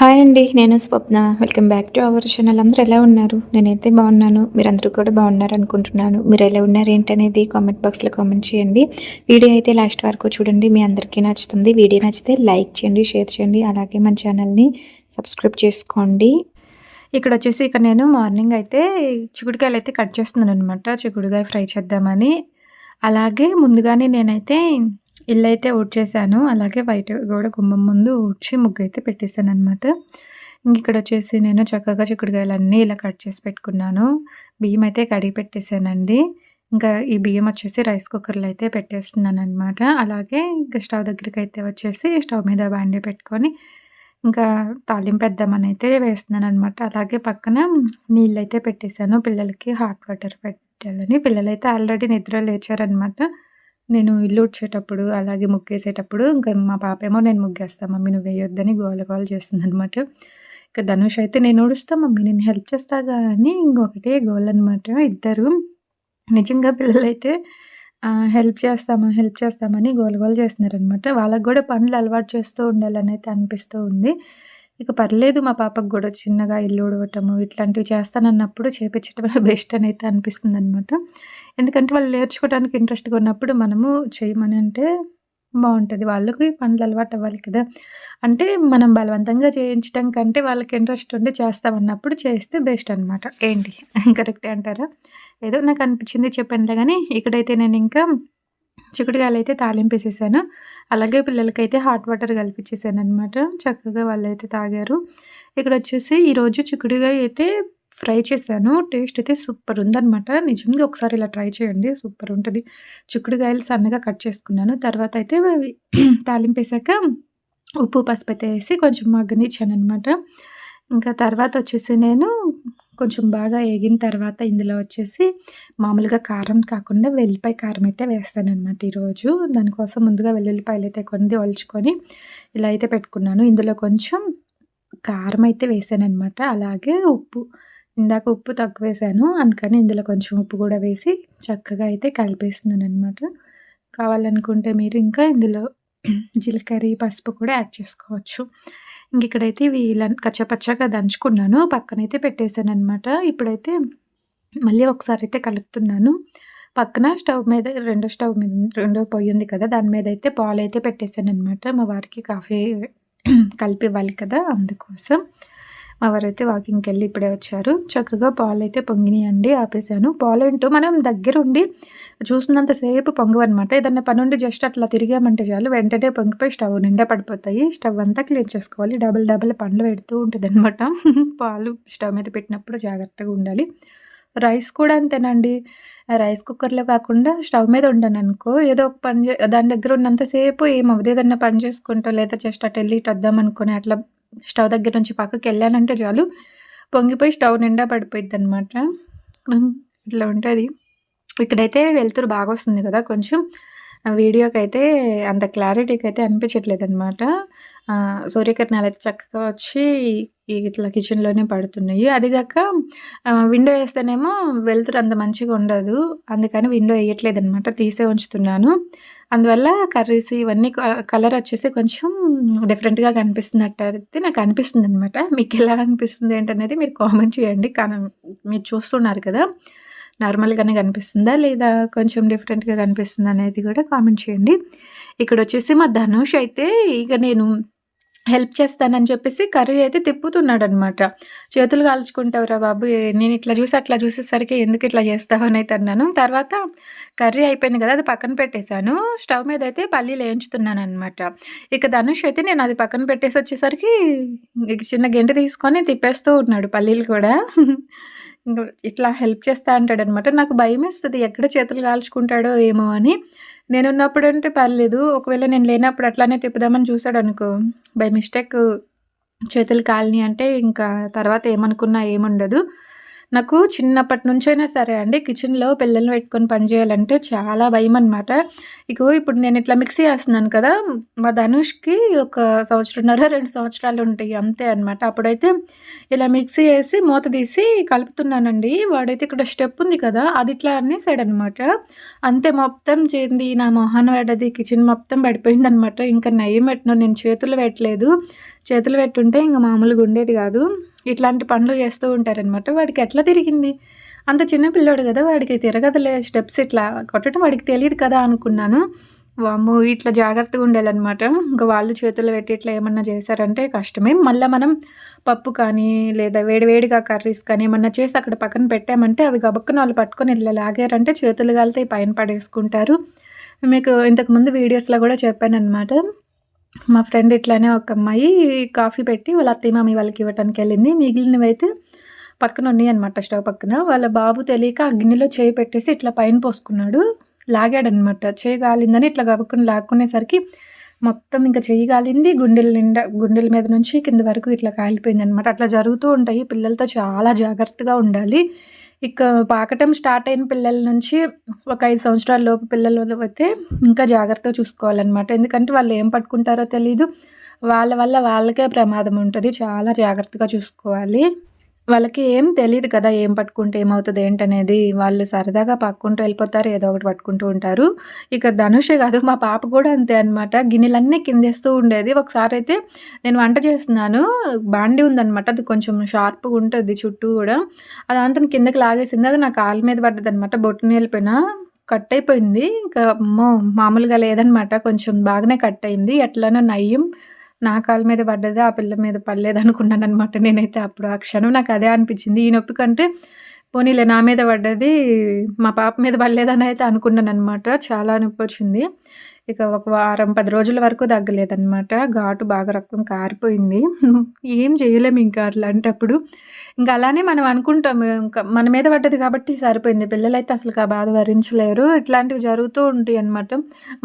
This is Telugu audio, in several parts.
హాయ్ అండి నేను Swapna. Welcome back to our channel. అందరూ ఎలా ఉన్నారు? నేనైతే బాగున్నాను. మీరందరూ కూడా బాగున్నారు అనుకుంటున్నాను. మీరు ఎలా ఉన్నారు ఏంటనేది కామెంట్ బాక్స్లో కామెంట్ చేయండి. వీడియో అయితే లాస్ట్ వరకు చూడండి. మీ అందరికీ నచ్చుతుంది. వీడియో నచ్చితే లైక్ చేయండి షేర్ చేయండి. అలాగే మన ఛానల్ని సబ్స్క్రైబ్ చేసుకోండి. ఇక్కడ వచ్చేసి ఇక్కడ నేను మార్నింగ్ అయితే చిక్కుడుకాయలు అయితే కట్ చేస్తున్నాను అనమాట చిక్కుడుకాయ ఫ్రై చేద్దామని. అలాగే ముందుగానే నేనైతే ఇల్లు అయితే ఊడ్చేసాను అలాగే వైట్ కూడా గుమ్మం ముందు ఊడ్చి ముగ్గు అయితే పెట్టేశాను అనమాట ఇంక ఇక్కడ వచ్చేసి నేను చక్కగా చిక్కుడుకాయలు అన్నీ ఇలా కట్ చేసి పెట్టుకున్నాను. బియ్యం అయితే కడిగి పెట్టేశానండి. ఇంకా ఈ బియ్యం వచ్చేసి రైస్ కుక్కర్లో అయితే పెట్టేస్తున్నాను అనమాట అలాగే ఇంకా స్టవ్ దగ్గరికి అయితే వచ్చేసి స్టవ్ మీద బాండి పెట్టుకొని ఇంకా తాలింపు పెద్దామని అయితే వేస్తున్నాను అనమాట అలాగే పక్కన నీళ్ళు అయితే పెట్టేశాను. పిల్లలకి హాట్ వాటర్ పెట్టాలని. పిల్లలైతే ఆల్రెడీ నిద్ర లేచారనమాట నేను ఇల్లు ఉడ్చేటప్పుడు అలాగే ముగ్గేసేటప్పుడు ఇంకా మా పాప ఏమో నేను ముగ్గేస్తాను మమ్మీ నువ్వు వేయొద్దని గోల గోల చేస్తుంది అనమాట ఇంకా ధనుష్ అయితే నేను ఉడుస్తా మమ్మీ నేను హెల్ప్ చేస్తా కానీ ఇంకొకటే గోల్ అనమాట ఇద్దరు. నిజంగా పిల్లలైతే హెల్ప్ చేస్తామా హెల్ప్ చేస్తామని గోల గోల చేస్తున్నారనమాట వాళ్ళకి కూడా పనులు అలవాటు చేస్తూ ఉండాలని అయితే అనిపిస్తూ ఉంది. ఇక పర్లేదు మా పాపకు కూడా చిన్నగా ఇల్లు ఉడవటము ఇట్లాంటివి చేస్తానన్నప్పుడు చేపించడమే బెస్ట్ అని అయితే అనిపిస్తుంది అనమాట ఎందుకంటే వాళ్ళు నేర్చుకోవడానికి ఇంట్రెస్ట్గా ఉన్నప్పుడు మనము చేయమని అంటే బాగుంటుంది. వాళ్ళకి పనులు అలవాటు అవ్వాలి కదా. అంటే మనం బలవంతంగా చేయించడం కంటే వాళ్ళకి ఇంట్రెస్ట్ ఉండి చేస్తామన్నప్పుడు చేస్తే బెస్ట్ అనమాట ఏంటి? కరెక్టే అంటారా? ఏదో నాకు అనిపించింది చెప్పానులే కానీ ఇక్కడైతే నేను ఇంకా చిక్కుడుకాయలు అయితే తాలింపేసేసాను. అలాగే పిల్లలకైతే హాట్ వాటర్ కలిపించేసాను అనమాట చక్కగా వాళ్ళైతే తాగారు. ఇక్కడ వచ్చేసి ఈరోజు చిక్కుడుకాయ అయితే ఫ్రై చేశాను. టేస్ట్ అయితే సూపర్ ఉందనమాట నిజంగా ఒకసారి ఇలా ట్రై చేయండి. సూపర్ ఉంటుంది చిక్కుడుకాయలు సన్నగా కట్ చేసుకున్నాను. తర్వాత అయితే తాలింపేశాక ఉప్పు పసుపు అయితే వేసి కొంచెం మగ్గనిచ్చాను అనమాట ఇంకా తర్వాత వచ్చేసి నేను కొంచెం బాగా ఏగిన తర్వాత ఇందులో వచ్చేసి మామూలుగా కారం కాకుండా వెల్లిపాయ కారం అయితే వేస్తాను అనమాట ఈరోజు. దానికోసం ముందుగా వెల్లుల్లిపాయలు అయితే కొన్ని ఒలుచుకొని ఇలా అయితే పెట్టుకున్నాను. ఇందులో కొంచెం కారం అయితే వేసాను అనమాట అలాగే ఉప్పు ఇందాక ఉప్పు తక్కువ వేసాను. అందుకని ఇందులో కొంచెం ఉప్పు కూడా వేసి చక్కగా అయితే కలిపేస్తున్నాను అనమాట కావాలనుకుంటే మీరు ఇంకా ఇందులో జీలకర్ర పసుపు కూడా యాడ్ చేసుకోవచ్చు. ఇంక ఇక్కడైతే ఇవి ఇలా కచ్చపచ్చగా దంచుకున్నాను. పక్కనైతే పెట్టేశాను అనమాట ఇప్పుడైతే మళ్ళీ ఒకసారి అయితే కలుపుతున్నాను. పక్కన స్టవ్ మీద రెండో స్టవ్ మీద రెండో పొయ్యి ఉంది కదా దాని మీద అయితే పాలు అయితే పెట్టేశాను అనమాట మా వారికి కాఫీ కలిపి ఇవ్వాలి కదా అందుకోసం. వారైతే వాకింగ్కి వెళ్ళి ఇప్పుడే వచ్చారు. చక్కగా పాలు అయితే పొంగినాయండి ఆపేసాను పాలు ఏంటో మనం దగ్గరుండి చూసినంతసేపు పొంగవన్నమాట. ఏదన్నా పని ఉండి జస్ట్ అట్లా తిరిగామంటే చాలు వెంటనే పొంగిపోయి స్టవ్ నిండా పడిపోతాయి. స్టవ్ అంతా క్లీన్ చేసుకోవాలి. డబుల్ డబుల్ పండ్లు పెడుతూ ఉంటుంది అనమాట పాలు స్టవ్ మీద పెట్టినప్పుడు జాగ్రత్తగా ఉండాలి. రైస్ కూడా అంతేనండి. రైస్ కుక్కర్లో కాకుండా స్టవ్ మీద ఉండను అనుకో ఏదో ఒక పని దాని దగ్గర ఉన్నంతసేపు ఏమవుతుంది ఏదన్నా పని చేసుకుంటా లేదా జస్ట్ అటు వెళ్ళి ఇటు వద్దాం అనుకుని అట్లా స్టవ్ దగ్గర నుంచి పక్కకి వెళ్ళానంటే చాలు. పొంగిపోయి స్టవ్ నిండా పడిపోయింది అనమాట ఇట్లా ఉంటుంది. ఇక్కడైతే వెళ్తురు బాగా వస్తుంది కదా కొంచెం. వీడియోకి అయితే అంత క్లారిటీకి అయితే అనిపించట్లేదు అనమాట సూర్యకిరణాలు అయితే చక్కగా వచ్చి ఇట్లా కిచెన్లోనే పడుతున్నాయి. అదిగాక విండో వేస్తేనేమో వెళ్తురు అంత మంచిగా ఉండదు. అందుకని విండో వేయట్లేదు అనమాట తీసే ఉంచుతున్నాను. అందువల్ల కర్రీస్ ఇవన్నీ కలర్ వచ్చేసి కొంచెం డిఫరెంట్గా కనిపిస్తున్నట్టు అయితే నాకు అనిపిస్తుంది అనమాట మీకు ఎలా అనిపిస్తుంది ఏంటనేది మీరు కామెంట్ చేయండి. కానీ మీరు చూస్తున్నారు కదా నార్మల్గానే కనిపిస్తుందా లేదా కొంచెం డిఫరెంట్గా కనిపిస్తుందా అనేది కూడా కామెంట్ చేయండి. ఇక్కడ వచ్చేసి మా ధనుష్ అయితే ఇక నేను హెల్ప్ చేస్తానని చెప్పేసి కర్రీ అయితే తిప్పుతున్నాడు అనమాట చేతులు కాల్చుకుంటావురా బాబు నేను ఇట్లా చూసి అట్లా చూసేసరికి ఎందుకు ఇట్లా చేస్తావు అని అయితే అన్నాను. తర్వాత కర్రీ అయిపోయింది కదా అది పక్కన పెట్టేశాను. స్టవ్ మీద అయితే పల్లీలు వేయించుతున్నాను అనమాట ఇక ధనుష్ అయితే నేను అది పక్కన పెట్టేసి వచ్చేసరికి చిన్న గెంట తీసుకొని తిప్పేస్తూ ఉన్నాడు పల్లీలు కూడా. ఇట్లా హెల్ప్ చేస్తా అంటాడు అనమాట నాకు భయం వేస్తుంది ఎక్కడ చేతులు కాల్చుకుంటాడో ఏమో అని. నేనున్నప్పుడు అంటే పర్లేదు. ఒకవేళ నేను లేనప్పుడు అట్లానే తిప్పుదామని చూసాడు అనుకో బై మిస్టేక్ చేతులు కాలని అంటే ఇంకా తర్వాత ఏమనుకున్నా ఏముండదు. నాకు చిన్నప్పటి నుంచైనా సరే అండి కిచెన్‌లో పిల్లల్ని పెట్టుకొని పని చేయాలంటే చాలా అనమాట ఇగో ఇప్పుడు నేను ఇట్లా మిక్సీ వేస్తున్నాను కదా! మా ధనుష్‌కి ఒక సంవత్సరంన్నర, రెండు సంవత్సరాలు ఉంటాయి అంతే అనమాట. అప్పుడైతే ఇలా మిక్సీ వేసి మూత తీసి కలుపుతున్నానండి. వాడైతే ఇక్కడ స్టెప్ ఉంది కదా! అది ఇట్లా అనేసాడనమాట. అంతే మొత్తం చేయింది నా మొహాన వాడది కిచెన్ మొత్తం పడిపోయింది అనమాట ఇంకా నయ్యం పెట్టినా నేను చేతులు పెట్టలేదు. చేతులు పెట్టుంటే ఇంక మామూలుగా ఉండేది కాదు. ఇట్లాంటి పనులు చేస్తూ ఉంటారనమాట. వాడికి ఎట్లా తిరిగింది? అంత చిన్న పిల్లోడు కదా! వాడికి తిరగదులే స్టెప్స్ ఇట్లా కొట్టడం వాడికి తెలియదు కదా అనుకున్నాను. వాము ఇట్లా జాగ్రత్తగా ఉండాలన్నమాట ఇంకా వాళ్ళు చేతులు పెట్టి ఇట్లా ఏమన్నా చేశారంటే కష్టమే. మళ్ళీ మనం పప్పు కానీ, లేదా వేడివేడిగా కర్రీస్ కానీ ఏమన్నా చేసి అక్కడ పక్కన పెట్టామంటే అవి గబక్కన వాళ్ళు పట్టుకొని ఇట్లా లాగారంటే చేతులు కాలితే పైన పడేసుకుంటారు. మీకు ఇంతకుముందు వీడియోస్‌లో కూడా చెప్పాననమాట. మా ఫ్రెండ్ ఇట్లానే ఒక అమ్మాయి కాఫీ పెట్టి వాళ్ళ అత్తయ్య, మామి వాళ్ళకి ఇవ్వటానికి వెళ్ళింది మిగిలినవి అయితే పక్కన ఉన్నాయన్నమాట స్టవ్ పక్కన. వాళ్ళ బాబు తెలియక ఆ గిన్నెలో చేయి పెట్టేసి ఇట్లా పైన పోసుకున్నాడు. లాగాడనమాట. చేయి గాలిందని ఇట్లా గబుక్కున లాక్కునేసరికి మొత్తం ఇంకా చెయ్యి కాలింది. గుండెల నిండా గుండెల మీద నుంచి కింద వరకు ఇట్లా కాలిపోయింది అనమాట అట్లా జరుగుతూ ఉంటాయి. పిల్లలతో చాలా జాగ్రత్తగా ఉండాలి. ఇక పాకటం స్టార్ట్ అయిన పిల్లల నుంచి ఒక ఐదు సంవత్సరాల లోపు పిల్లలు అయితే ఇంకా జాగ్రత్తగా చూసుకోవాలనమాట. ఎందుకంటే వాళ్ళు ఏం పట్టుకుంటారో తెలీదు. వాళ్ళ వల్ల వాళ్ళకే ప్రమాదం ఉంటుంది చాలా జాగ్రత్తగా చూసుకోవాలి. వాళ్ళకి ఏం తెలియదు కదా! ఏం పట్టుకుంటే ఏమవుతుంది ఏంటనేది. వాళ్ళు సరదాగా పక్కుంటూ వెళ్ళిపోతారు. ఏదో ఒకటి పట్టుకుంటూ ఉంటారు. ఇక ధనుషే కాదు మా పాప కూడా అంతే అనమాట. గిన్నెలన్నీ కిందేస్తూ ఉండేది. ఒకసారి అయితే నేను వంట చేస్తున్నాను. బాండి ఉందనమాట. అది కొంచెం షార్ప్‌గా ఉంటుంది చుట్టూ గూడా. అదంతా కిందకి లాగేసింది. అది నా కాలు మీద పడ్డదనమాట. బొట్టుని వెళ్ళిపోయినా కట్ అయిపోయింది. ఇంకా అమ్మో! మామూలుగా లేదనమాట. కొంచెం బాగానే కట్ అయింది. ఎట్లనో నయ్యం. నా కాలు మీద పడ్డది. ఆ పిల్ల మీద పడలేదనుకున్నాననమాట నేనైతే అప్పుడు. ఆ క్షణం నాకు అదే అనిపించింది. ఈ నొప్పి కంటే పోనీలే నా మీద పడ్డది. మా పాప మీద పడలేదని అయితే అనుకున్నాను అనమాట చాలా నొప్పి వచ్చింది ఇక ఒక వారం, పది రోజుల వరకు తగ్గలేదనమాట. ఘాటు బాగా రక్తం కారిపోయింది. ఏం చేయలేము ఇంకా అట్లాంటప్పుడు. ఇంకా అలానే మనం అనుకుంటాము. ఇంకా మన మీద పడ్డది కాబట్టి సరిపోయింది. పిల్లలైతే అసలు ఆ బాధ భరించలేరు. ఇట్లాంటివి జరుగుతూ ఉంటాయి అనమాట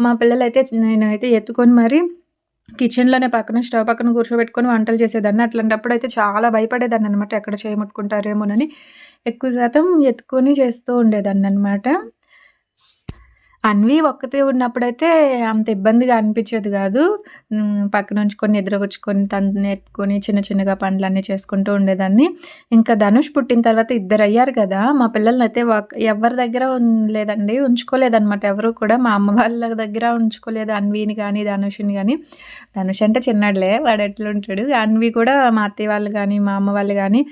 మా పిల్లలైతే నేనైతే ఎత్తుకొని మరి కిచెన్‌లోనే పక్కన స్టవ్ పక్కన కూర్చోబెట్టుకొని వంటలు చేసేదాన్ని. అట్లాంటప్పుడు అయితే చాలా భయపడేదాన్ని అనమాట ఎక్కడ చేయముట్టుకుంటారేమోనని ఎక్కువ శాతం ఎత్తుకొని చేస్తూ ఉండేదాన్ని అనమాట అన్వి ఒక్కతే ఉన్నప్పుడైతే అంత ఇబ్బందిగా అనిపించేది కాదు. హ్మ్. పక్కన ఉంచుకొని నిద్రపుచ్చుకొని తను ఎత్తుకొని చిన్న చిన్నగా పనులన్నీ చేసుకుంటూ ఉండేదాన్ని. ఇంకా ధనుష్ పుట్టిన తర్వాత ఇద్దరయ్యారు కదా! మా పిల్లల్ని అయితే ఎవరి దగ్గర లేదండి. ఉంచుకోలేదన్నమాట ఎవరు కూడా. మా అమ్మ వాళ్ళ దగ్గర ఉంచుకోలేదు. అన్విని కానీ ధనుష్‌ని కానీ ధనుష్ అంటే చిన్నోడులే. వాడు ఎట్లుంటాడు. అన్వి కూడా మా అత్తయ్య వాళ్ళు కానీ మా అమ్మ వాళ్ళు కానీ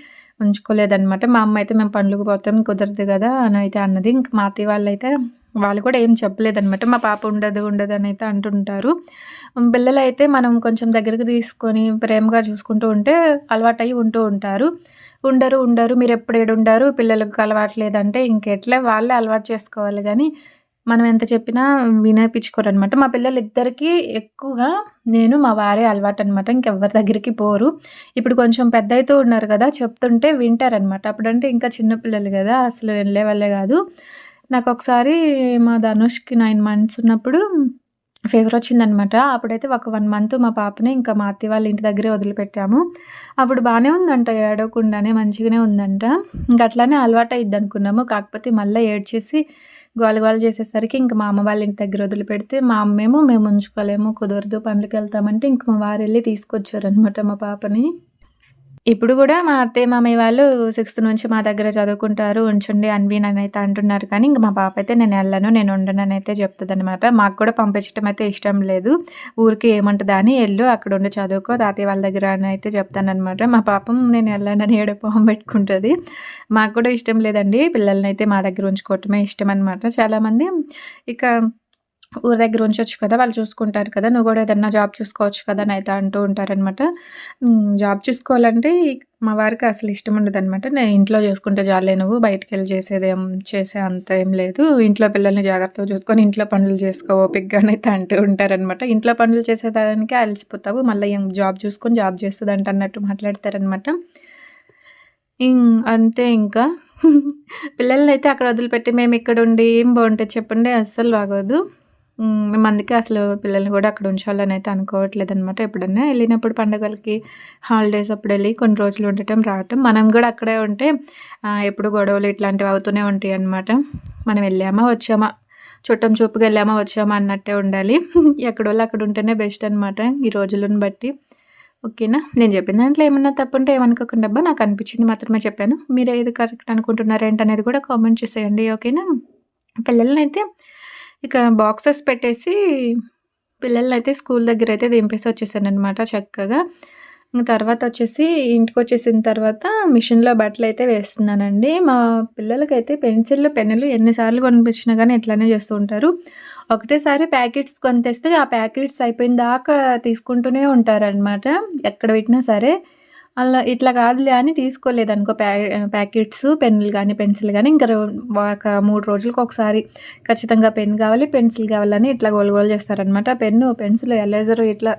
ఉంచుకోలేదన్నమాట మా అమ్మ అయితే మేము పండ్లకు పోతాం కుదరదు కదా! అని అయితే అన్నది. ఇంక మా అత్తయ్య వాళ్ళైతే వాళ్ళు కూడా ఏం చెప్పలేదనమాట. మా పాప ఉండదు, ఉండదు అని అయితే అంటుంటారు. పిల్లలు అయితే మనం కొంచెం దగ్గరికి తీసుకొని ప్రేమగా చూసుకుంటూ ఉంటే అలవాటై ఉంటూ ఉంటారు. ఉండరు, ఉండరు మీరెప్పుడు ఈడుండారు ఉండరు అలవాటు లేదంటే ఇంకెట్లా వాళ్ళే అలవాటు చేసుకోవాలి కానీ మనం ఎంత చెప్పినా వినిపించుకోరనమాట. మా పిల్లలు ఇద్దరికీ ఎక్కువగా నేను, మా వారే అలవాటు అనమాట ఇంకెవ్వరి దగ్గరికి పోరు. ఇప్పుడు కొంచెం పెద్దయితూ ఉన్నారు కదా! చెప్తుంటే వింటారనమాట. అప్పుడంటే ఇంకా చిన్న పిల్లలు కదా! అసలు వెళ్ళేవాళ్ళే కాదు. నాకు ఒకసారి మా ధనుష్‌కి నైన్ మంత్స్ ఉన్నప్పుడు ఫీవర్ వచ్చిందనమాట. అప్పుడైతే ఒక వన్ మంత్ మా పాపని ఇంకా మా అత్తయ్య వాళ్ళ ఇంటి దగ్గరే వదిలిపెట్టాము. అప్పుడు బాగానే ఉందంట ఏడవకుండానే మంచిగానే ఉందంట. ఇంక అట్లానే అలవాటు అవుద్దనుకున్నాము కాకపోతే మళ్ళీ ఏడ్చేసి గోల గోల చేసేసరికి ఇంక మా అమ్మ వాళ్ళ ఇంటి దగ్గర వదిలిపెడితే మా అమ్మేమో మేము ఉంచుకోలేము కుదరదు పనులకెళ్తామంటే ఇంక మా వారు వెళ్ళి తీసుకొచ్చారనమాట మా పాపని. ఇప్పుడు కూడా మా అత్తయ్య, మామయ్య వాళ్ళు సిక్స్త్ నుంచి మా దగ్గర చదువుకుంటారు. ఉంచండి అన్వి అయితే అంటున్నారు కానీ, ఇంక మా పాప అయితే నేను వెళ్ళను నేను ఉండననైతే చెప్తదనమాట. మాకు కూడా పంపించటం అయితే ఇష్టం లేదు. ఊరికి ఏమంటదా అని అక్కడ ఉండే చదువుకో తాతయ్య వాళ్ళ దగ్గర అని అయితే చెప్తాననమాట. మా పాపం నేను వెళ్ళానని ఏడుపు మొహం పెట్టుకుంటుంది మాకు కూడా ఇష్టం లేదండి. పిల్లల్ని అయితే మా దగ్గర ఉంచుకోవటమే ఇష్టం అనమాట చాలామంది ఇక ఊరి దగ్గర ఉంచొచ్చు కదా! వాళ్ళు చూసుకుంటారు కదా! నువ్వు కూడా ఏదన్నా జాబ్ చూసుకోవచ్చు కదా! అని అయితే అంటూ ఉంటారనమాట. జాబ్ చూసుకోవాలంటే మా వారికి అసలు ఇష్టం ఉండదనమాట. నేను ఇంట్లో చేసుకుంటే జాలే నువ్వు బయటికెళ్ళి చేసేదేం చేసే అంత ఏం లేదు. ఇంట్లో పిల్లల్ని జాగ్రత్తగా చూసుకొని ఇంట్లో పనులు చేసుకో ఓపికగా అని అయితే అంటూ ఉంటారనమాట. ఇంట్లో పనులు చేసేదానికి అలసిపోతావు. మళ్ళీ ఏం జాబ్ చూసుకొని జాబ్ చేస్తదంట అన్నట్టు మాట్లాడతారనమాట. అంతే ఇంకా. పిల్లల్ని అయితే అక్కడ వదిలిపెట్టి మేము ఇక్కడ ఉండి ఏం బాగుంటుంది చెప్పండి? అస్సలు బాగోదు. మేము అందుకే అసలు పిల్లల్ని కూడా అక్కడ ఉంచాలని అయితే అనుకోవట్లేదు అనమాట ఎప్పుడన్నా వెళ్ళినప్పుడు పండగలకి, హాలిడేస్ అప్పుడు వెళ్ళి కొన్ని రోజులు ఉండటం, రావటం. మనం కూడా అక్కడే ఉంటే ఎప్పుడు గొడవలు ఇట్లాంటివి అవుతూనే ఉంటాయి అనమాట మనం వెళ్ళామా, వచ్చామా, చుట్టం చూపుగా వెళ్ళామా, వచ్చామా అన్నట్టే ఉండాలి. ఎక్కడోళ్ళు అక్కడ ఉంటేనే బెస్ట్ అనమాట ఈ రోజులను బట్టి. ఓకేనా? నేను చెప్పిన దాంట్లో ఏమన్నా తప్పుంటే ఏమనుకోకుండా అబ్బా! నాకు అనిపించింది మాత్రమే చెప్పాను. మీరు ఏది కరెక్ట్ అనుకుంటున్నారు ఏంటనేది కూడా కామెంట్ చేసేయండి. ఓకేనా? పిల్లలనైతే ఇక బాక్సెస్ పెట్టేసి పిల్లలనైతే స్కూల్ దగ్గర అయితే దింపేసి వచ్చేసాననమాట చక్కగా. తర్వాత వచ్చేసి ఇంటికి వచ్చేసిన తర్వాత మిషన్‌లో బట్టలు అయితే వేస్తున్నానండి. మా పిల్లలకైతే పెన్సిళ్ళు పెన్నులు ఎన్నిసార్లు కొనిపించినా కానీ ఇట్లానే చేస్తూ ఉంటారు. ఒకటేసారి ప్యాకెట్స్ కొని తెస్తే ఆ ప్యాకెట్స్ అయిపోయిన దాకా తీసుకుంటూనే ఉంటారనమాట. ఎక్కడ పెట్టినా సరే. అలా ఇట్లా కాదులే అని తీసుకోలేదనుకో ప్యా ప్యాకెట్స్ పెన్నులు కానీ పెన్సిల్ కానీ ఇంకా రో ఒక మూడు రోజులకు ఒకసారి ఖచ్చితంగా పెన్ కావాలి, పెన్సిల్ కావాలని ఇట్లా గోలు గోలు చేస్తారనమాట. పెన్ను, పెన్సిల్, ఎరేజరు ఇట్లా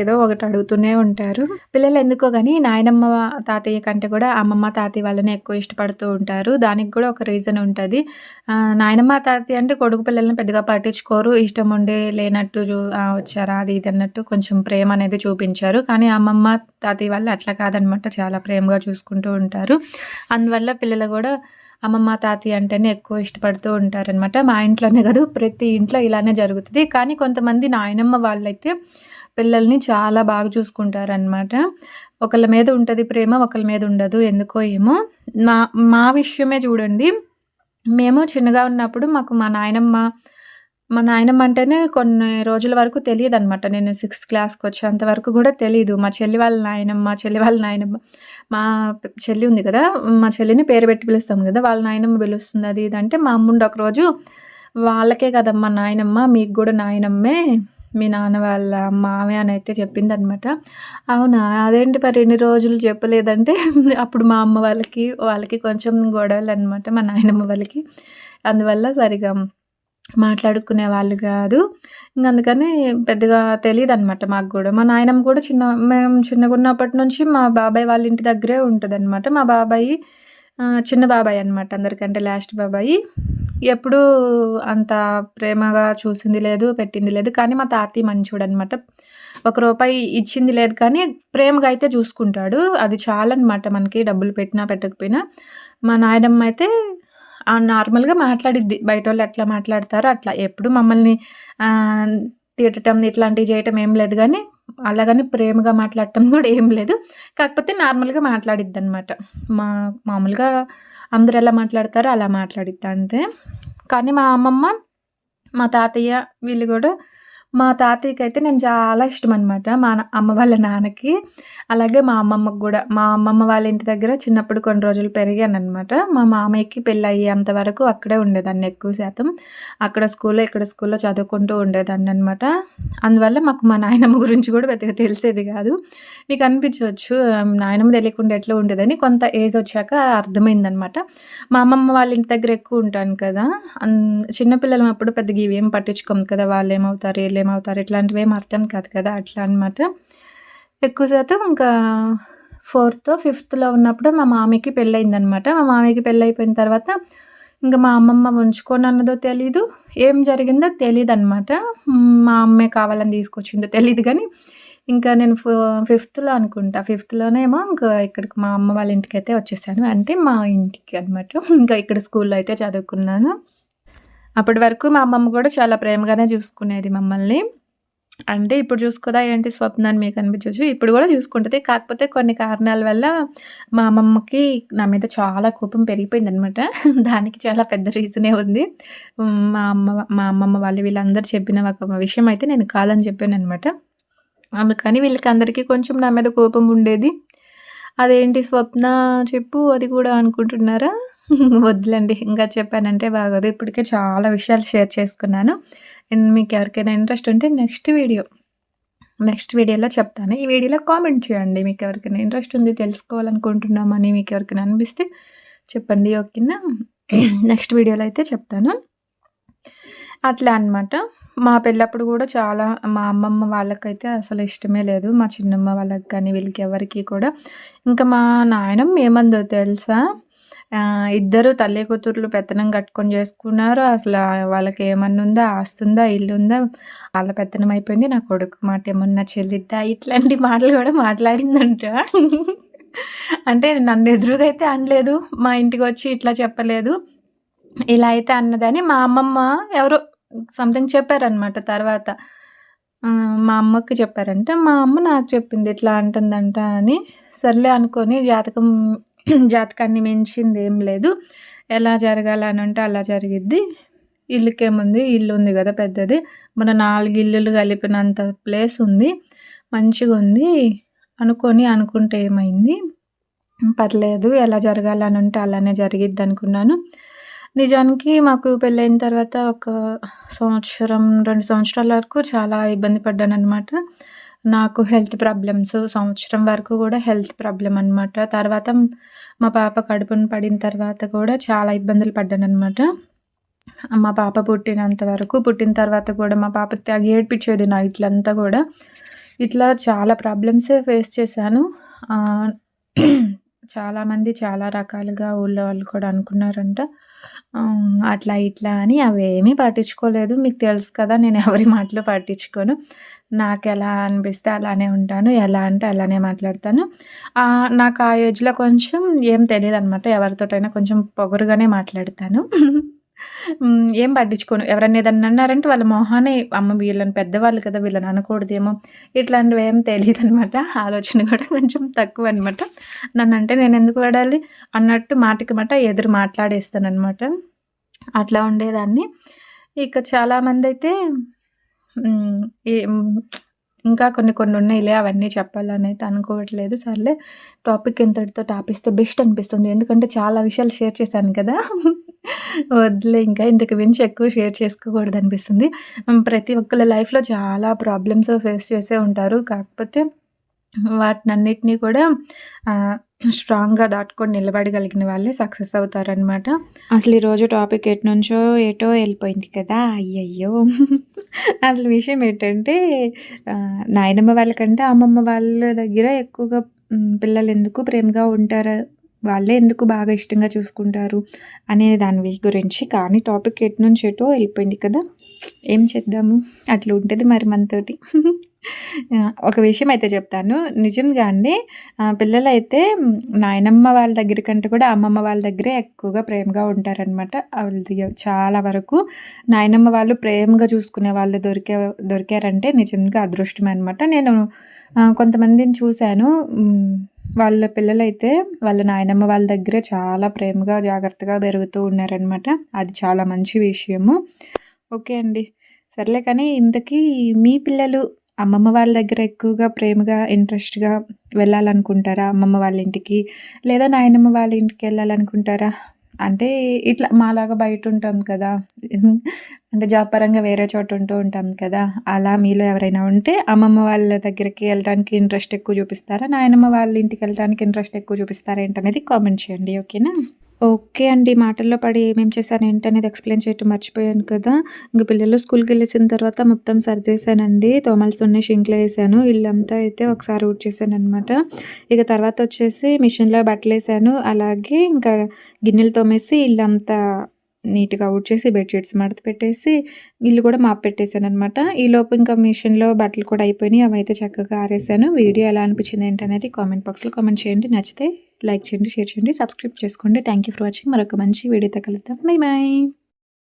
ఏదో ఒకటి అడుగుతూనే ఉంటారు. పిల్లలు ఎందుకో కానీ నాయనమ్మ, తాతయ్య కంటే కూడా అమ్మమ్మ, తాతయ్య వాళ్ళనే ఎక్కువ ఇష్టపడుతూ ఉంటారు. దానికి కూడా ఒక రీజన్ ఉంటుంది నాయనమ్మ, తాతయ్య అంటే కొడుకు పిల్లల్ని పెద్దగా పట్టించుకోరు. ఇష్టం ఉండి లేనట్టు వచ్చారా అది ఇది అన్నట్టు కొంచెం ప్రేమ అనేది చూపించారు. కానీ అమ్మమ్మ, తాతయ్య వాళ్ళు అట్లా కాదనమాట. చాలా ప్రేమగా చూసుకుంటూ ఉంటారు. అందువల్ల పిల్లలు కూడా అమ్మమ్మ, తాతయ్య అంటేనే ఎక్కువ ఇష్టపడుతూ ఉంటారనమాట. మా ఇంట్లోనే కాదు ప్రతి ఇంట్లో ఇలానే జరుగుతుంది కానీ కొంతమంది నాయనమ్మ వాళ్ళైతే పిల్లల్ని చాలా బాగా చూసుకుంటారనమాట. ఒకళ్ళ మీద ఉంటుంది ప్రేమ, ఒకళ్ళ మీద ఉండదు. ఎందుకో ఏమో! మా మా విషయమే చూడండి. మేము చిన్నగా ఉన్నప్పుడు మాకు మా నాయనమ్మ మా నాయనమ్మ అంటేనే కొన్ని రోజుల వరకు తెలియదు అనమాట నేను సిక్స్త్ క్లాస్కి వచ్చేంత వరకు కూడా తెలియదు మా చెల్లి వాళ్ళ నాయనమ్మ, చెల్లి వాళ్ళ నాయనమ్మ మా చెల్లి ఉంది కదా! మా చెల్లిని పేరు పెట్టి పిలుస్తాం కదా! వాళ్ళ నాయనమ్మ పిలుస్తుంది అది ఇది అంటే మా అమ్ముండు ఒకరోజు వాళ్ళకే కదమ్మా నాయనమ్మ మీకు కూడా నాయనమ్మే. మీ నాన్న వాళ్ళ మామే అని అయితే చెప్పింది అనమాట అవునా! అదేంటి మరి ఎన్ని రోజులు చెప్పలేదంటే అప్పుడు మా అమ్మ వాళ్ళకి, వాళ్ళకి కొంచెం గొడవలు అనమాట మా నాయనమ్మ వాళ్ళకి. అందువల్ల సరిగా మాట్లాడుకునే వాళ్ళు కాదు. ఇంక అందుకని పెద్దగా తెలియదు అనమాట మాకు కూడా మా నాయనమ్మ కూడా చిన్న మేము చిన్నగున్నప్పటి నుంచి మా బాబాయ్ వాళ్ళ ఇంటి దగ్గరే ఉంటదనమాట. మా బాబాయి చిన్న బాబాయ్ అనమాట. అందరికంటే లాస్ట్ బాబాయి. ఎప్పుడూ అంత ప్రేమగా చూసింది లేదు, పెట్టింది లేదు. కానీ మా తాతయ్య మంచోడనమాట. ఒక రూపాయి ఇచ్చింది లేదు కానీ ప్రేమగా అయితే చూసుకుంటాడు. అది చాలనమాట మనకి డబ్బులు పెట్టినా, పెట్టకపోయినా. మా నాయనమ్మ అయితే నార్మల్‌గా మాట్లాడిద్ది. బయట వాళ్ళు ఎట్లా మాట్లాడతారో అట్లా. ఎప్పుడు మమ్మల్ని తిట్టడం ఇట్లాంటివి చేయటం ఏం లేదు కానీ అలాగని ప్రేమగా మాట్లాడటం కూడా ఏం లేదు. కాకపోతే నార్మల్‌గా మాట్లాడిద్ది అనమాట మా మామూలుగా అందరు ఎలా మాట్లాడతారో అలా మాట్లాడిద్ది అంతే. కానీ మా అమ్మమ్మ, మా తాతయ్య వీళ్ళు కూడా మా తాతయ్యకి అయితే నేను చాలా ఇష్టం అనమాట మా అమ్మ వాళ్ళ నాన్నకి. అలాగే మా అమ్మమ్మకి కూడా మా అమ్మమ్మ వాళ్ళ ఇంటి దగ్గర చిన్నప్పుడు కొన్ని రోజులు పెరిగాననమాట. మా మామయ్యకి పెళ్ళి అయ్యేంత వరకు అక్కడే ఉండేదాన్ని ఎక్కువ శాతం. అక్కడ స్కూల్లో, ఇక్కడ స్కూల్లో చదువుకుంటూ ఉండేదాన్ని అనమాట అందువల్ల మాకు మా నాయనమ్మ గురించి కూడా పెద్దగా తెలిసేది కాదు. మీకు అనిపించవచ్చు నాయనమ్మ తెలియకుండా ఎట్లా ఉండేదని. కొంత ఏజ్ వచ్చాక అర్థమైందనమాట. మా అమ్మమ్మ వాళ్ళ ఇంటి దగ్గర ఎక్కువ ఉంటాను కదా! అన్ చిన్న అప్పుడు పెద్దగా ఇవేం పట్టించుకోము కదా! ఏమవుతారు ఇట్లాంటివి అర్థం కాదు కదా! అట్లా అనమాట. ఎక్కువ శాతం ఇంకా ఫోర్త్ ఫిఫ్త్‌లో ఉన్నప్పుడు మా మామయ్యకి పెళ్ళయిందనమాట. మా మామయ్యకి పెళ్ళయిపోయిన తర్వాత ఇంకా మా అమ్మమ్మ ఉంచుకోనన్నదో తెలీదు. ఏం జరిగిందో తెలియదు అనమాట మా అమ్మే కావాలని తీసుకొచ్చిందో తెలియదు కానీ ఇంకా నేను ఫో ఫిఫ్త్‌లో అనుకుంటా. ఫిఫ్త్‌లోనేమో ఇంకా ఇక్కడికి మా అమ్మ వాళ్ళ ఇంటికైతే వచ్చేసాను. అంటే మా ఇంటికి అనమాట. ఇంకా ఇక్కడ స్కూల్‌లో అయితే చదువుకున్నాను. అప్పటి వరకు మా అమ్మమ్మ కూడా చాలా ప్రేమగానే చూసుకునేది మమ్మల్ని. అంటే ఇప్పుడు చూసుకోదా ఏంటి స్వప్న అని మీకు అనిపించవచ్చు ఇప్పుడు కూడా చూసుకుంటుంది కాకపోతే కొన్ని కారణాల వల్ల మా అమ్మమ్మకి నా మీద చాలా కోపం పెరిగిపోయిందనమాట. దానికి చాలా పెద్ద రీజనే ఉంది. మా అమ్మ మా అమ్మమ్మ వాళ్ళు వీళ్ళందరూ చెప్పిన ఒక విషయం అయితే నేను కాదని చెప్పాను అనమాట అందుకని వీళ్ళకి అందరికీ కొంచెం నా మీద కోపం ఉండేది. అదేంటి స్వప్న చెప్పు అది కూడా అనుకుంటున్నారా? వద్దులండి ఇంకా చెప్పానంటే బాగోదు. ఇప్పటికే చాలా విషయాలు షేర్ చేసుకున్నాను. అండ్ మీకు ఎవరికైనా ఇంట్రెస్ట్ ఉంటే నెక్స్ట్ వీడియో నెక్స్ట్ వీడియోలో చెప్తాను. ఈ వీడియోలో కామెంట్ చేయండి. మీకు ఎవరికైనా ఇంట్రెస్ట్ ఉంది తెలుసుకోవాలనుకుంటున్నామని మీకు ఎవరికైనా అనిపిస్తే చెప్పండి. ఓకేనా? నెక్స్ట్ వీడియోలో అయితే చెప్తాను. అట్లా అనమాట. మా పెళ్ళప్పుడు కూడా చాలా మా అమ్మమ్మ వాళ్ళకైతే అసలు ఇష్టమే లేదు. మా చిన్నమ్మ వాళ్ళకి కానీ వీళ్ళకి ఎవరికి కూడా. ఇంకా మా నాయనమ్మ ఏమందో తెలుసా? ఇద్దరు తల్లి కూతుర్లు పెత్తనం కట్టుకొని చేసుకున్నారు. అసలు వాళ్ళకి ఏమన్నా ఉందా? ఆస్తుందా ఇల్లు ఉందా? వాళ్ళ పెత్తనం అయిపోయింది. నా కొడుకు మాట ఏమన్నా చెల్లిద్దా? ఇట్లాంటి మాటలు కూడా మాట్లాడిందంట. అంటే నన్ను ఎదురుగా అయితే అనలేదు. మా ఇంటికి వచ్చి ఇట్లా చెప్పలేదు. ఇలా అయితే అన్నదని మా అమ్మమ్మ ఎవరో సంథింగ్ చెప్పారనమాట తర్వాత. మా అమ్మకి చెప్పారంటే మా అమ్మ నాకు చెప్పింది ఇట్లా అంటుందంట అని సర్లే అనుకొని జాతకం జాతకాన్ని మించింది ఏం లేదు. ఎలా జరగాలని అంటే అలా జరిగిద్ది. ఇల్లుకేముంది? ఇల్లు ఉంది కదా పెద్దది. మన నాలుగు ఇల్లులు కలిపినంత ప్లేస్ ఉంది. మంచిగా ఉంది. అనుకొని అనుకుంటే ఏమైంది? పర్లేదు ఎలా జరగాలని ఉంటే అలానే జరిగిద్ది అనుకున్నాను. నిజానికి మాకు పెళ్ళైన తర్వాత ఒక సంవత్సరం రెండు సంవత్సరాల వరకు చాలా ఇబ్బంది పడ్డాను అనమాట నాకు హెల్త్ ప్రాబ్లమ్స్ సంవత్సరం వరకు కూడా హెల్త్ ప్రాబ్లం అనమాట తర్వాత మా పాప కడుపున పడిన తర్వాత కూడా చాలా ఇబ్బందులు పడ్డాను అనమాట మా పాప పుట్టినంత వరకు పుట్టిన తర్వాత కూడా మా పాప తెగ ఏడ్పించేది నైట్లంతా కూడా. ఇట్లా చాలా ప్రాబ్లమ్సే ఫేస్ చేశాను. చాలామంది చాలా రకాలుగా ఊళ్ళో వాళ్ళు కూడా అనుకున్నారంట. అట్లా ఇట్లా అని అవేమీ పట్టించుకోలేదు. మీకు తెలుసు కదా నేను ఎవరి మాటలు పట్టించుకోను. నాకు ఎలా అనిపిస్తే అలానే ఉంటాను ఎలా అంటే అలానే మాట్లాడతాను. నాకు ఆ ఏజ్లో కొంచెం ఏం తెలియదు అనమాట ఎవరితోటైనా కొంచెం పొగరుగానే మాట్లాడతాను. ఏం పట్టించుకోను. ఎవరైనా ఏదన్నా అన్నారంటే వాళ్ళ మొహానే అమ్మ వీళ్ళని పెద్దవాళ్ళు కదా వీళ్ళని అనకూడదేమో ఇట్లాంటివి ఏం తెలియదు అనమాట ఆలోచన కూడా కొంచెం తక్కువ అనమాట నన్ను అంటే నేను ఎందుకు పడాలి అన్నట్టు మాటకి మాట ఎదురు మాట్లాడేస్తాను అనమాట అట్లా ఉండేదాన్ని. ఇక చాలామంది అయితే ఏ- ఇంకా కొన్ని కొన్ని ఉన్నాయిలే అవన్నీ చెప్పాలని అయితే అనుకోవట్లేదు. సర్లే టాపిక్ ఇంతటితో టాపిస్తే బెస్ట్ అనిపిస్తుంది. ఎందుకంటే చాలా విషయాలు షేర్ చేశాను కదా. వద్దులే ఇంకా ఇంతకు మించి ఎక్కువ షేర్ చేసుకోకూడదు అనిపిస్తుంది ప్రతి ఒక్కళ్ళ లైఫ్లో చాలా ప్రాబ్లమ్స్ ఫేస్ చేసే ఉంటారు. కాకపోతే వాటినన్నిటినీ కూడా స్ట్రాంగ్గా దాటుకొని నిలబడగలిగిన వాళ్ళే సక్సెస్ అవుతారనమాట అసలు ఈరోజు టాపిక్ ఎటు నుంచో ఏటో వెళ్ళిపోయింది కదా. అయ్యయ్యో. అసలు విషయం ఏంటంటే నాయనమ్మ వాళ్ళకంటే అమ్మమ్మ వాళ్ళ దగ్గర ఎక్కువగా పిల్లలు ఎందుకు ప్రేమగా ఉంటారు? వాళ్ళే ఎందుకు బాగా ఇష్టంగా చూసుకుంటారు అనే దాని గురించి. కానీ టాపిక్ ఎటు నుంచి ఎటో వెళ్ళిపోయింది కదా. ఏం చేద్దాము? అట్లా ఉంటుంది మరి మనతోటి. ఒక విషయం అయితే చెప్తాను. నిజంగా అండి ఆ, పిల్లలైతే నాయనమ్మ వాళ్ళ దగ్గర కంటే కూడా అమ్మమ్మ వాళ్ళ దగ్గరే ఎక్కువగా ప్రేమగా ఉంటారనమాట వాళ్ళది చాలా వరకు నాయనమ్మ వాళ్ళు ప్రేమగా చూసుకునే వాళ్ళు దొరికే దొరికారంటే నిజంగా అదృష్టమే అనమాట నేను కొంతమందిని చూశాను. వాళ్ళ పిల్లలైతే వాళ్ళ నాయనమ్మ వాళ్ళ దగ్గరే చాలా ప్రేమగా జాగ్రత్తగా పెరుగుతూ ఉన్నారనమాట అది చాలా మంచి విషయము. ఓకే అండి. సర్లే కానీ ఇంతకీ మీ పిల్లలు అమ్మమ్మ వాళ్ళ దగ్గర ఎక్కువగా ప్రేమగా ఇంట్రెస్ట్గా వెళ్ళాలనుకుంటారా? అమ్మమ్మ వాళ్ళ ఇంటికి లేదా నాయనమ్మ వాళ్ళ ఇంటికి వెళ్ళాలనుకుంటారా? అంటే ఇట్లా మాలాగా బయట ఉంటాం కదా. అంటే జాబ్ పరంగా వేరే చోట ఉంటూ ఉంటాం కదా. అలా మీలో ఎవరైనా ఉంటే అమ్మమ్మ వాళ్ళ దగ్గరికి వెళ్ళడానికి ఇంట్రెస్ట్ ఎక్కువ చూపిస్తారా? నాయనమ్మ వాళ్ళ ఇంటికి వెళ్ళడానికి ఇంట్రెస్ట్ ఎక్కువ చూపిస్తారా ఏంటనేది కామెంట్ చేయండి ఓకేనా? ఓకే అండి. మాటల్లో పడి ఏమేమి చేశాను ఏంటనేది ఎక్స్ప్లెయిన్ చేయటం మర్చిపోయాను కదా. ఇంక పిల్లలు స్కూల్కి వెళ్ళేసిన తర్వాత మొత్తం సర్దేశానండి. తోమల్స్ ఉన్నాయి షింక్లో వేసాను. ఇల్లంతా అయితే ఒకసారి ఊడ్చేసాను అనమాట ఇక తర్వాత వచ్చేసి మిషన్లో బట్టలు వేసాను. అలాగే ఇంకా గిన్నెలు తోమేసి ఇల్లంతా నీట్గా అవుట్ చేసి బెడ్షీట్స్ మడత పెట్టేసి ఇల్లు కూడా మాప్ పెట్టేశాను అనమాట ఈలోపు ఇంకా మిషన్లో బట్టలు కూడా అయిపోయినాయి. అవి అయితే చక్కగా ఆరేసాను. వీడియో ఎలా అనిపించింది ఏంటనేది కామెంట్ బాక్స్లో కామెంట్ చేయండి. నచ్చితే లైక్ చేయండి షేర్ చేయండి సబ్స్క్రైబ్ చేసుకోండి. థ్యాంక్ యూ ఫర్ వాచింగ్ మరొక మంచి వీడియోతో కలుద్దాం. Bye bye